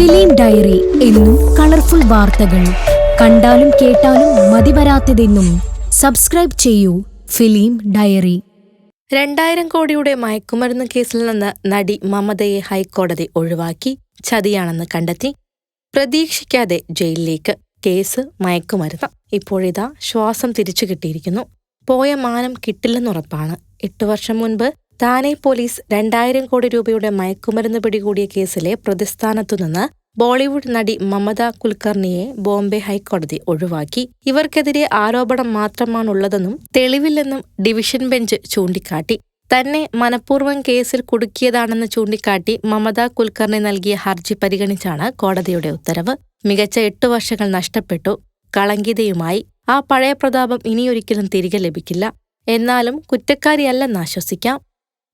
Film diary എന്നും colourful വാർത്തകൾ. കണ്ടാലും കേട്ടാലും മതിവരാത്തതെന്നും സബ്സ്ക്രൈബ് ചെയ്യൂ ഫിലിം ഡയറി. രണ്ടായിരം കോടിയുടെ മയക്കുമരുന്ന് കേസിൽ നിന്ന് നടി മമതയെ ഹൈക്കോടതി ഒഴിവാക്കി ചതിയാണെന്ന് കണ്ടെത്തി. പ്രതീക്ഷിക്കാതെ ജയിലിലേക്ക്. കേസ് മയക്കുമരുന്ന്. ഇപ്പോഴിതാ ശ്വാസം തിരിച്ചു കിട്ടിയിരിക്കുന്നു. പോയ മാനം കിട്ടില്ലെന്നുറപ്പാണ്. എട്ടു വർഷം മുൻപ് താനെ പോലീസ് രണ്ടായിരം കോടി രൂപയുടെ മയക്കുമരുന്ന് പിടികൂടിയ കേസിലെ പ്രതിസ്ഥാനത്തുനിന്ന് ബോളിവുഡ് നടി മമത കുൽക്കർണിയെ ബോംബെ ഹൈക്കോടതി ഒഴിവാക്കി. ഇവർക്കെതിരെ ആരോപണം മാത്രമാണുള്ളതെന്നും തെളിവില്ലെന്നും ഡിവിഷൻ ബെഞ്ച് ചൂണ്ടിക്കാട്ടി. തന്നെ മനഃപൂർവം കേസിൽ കുടുക്കിയതാണെന്ന് ചൂണ്ടിക്കാട്ടി മമത കുൽക്കർണി നൽകിയ ഹർജി പരിഗണിച്ചാണ് കോടതിയുടെ ഉത്തരവ്. മികച്ച എട്ടു വർഷങ്ങൾ നഷ്ടപ്പെട്ടു കളങ്കിതയുമായി. ആ പഴയ പ്രതാപം ഇനിയൊരിക്കലും തിരികെ ലഭിക്കില്ല. എന്നാലും കുറ്റക്കാരിയല്ലെന്ന് ആശ്വസിക്കാം.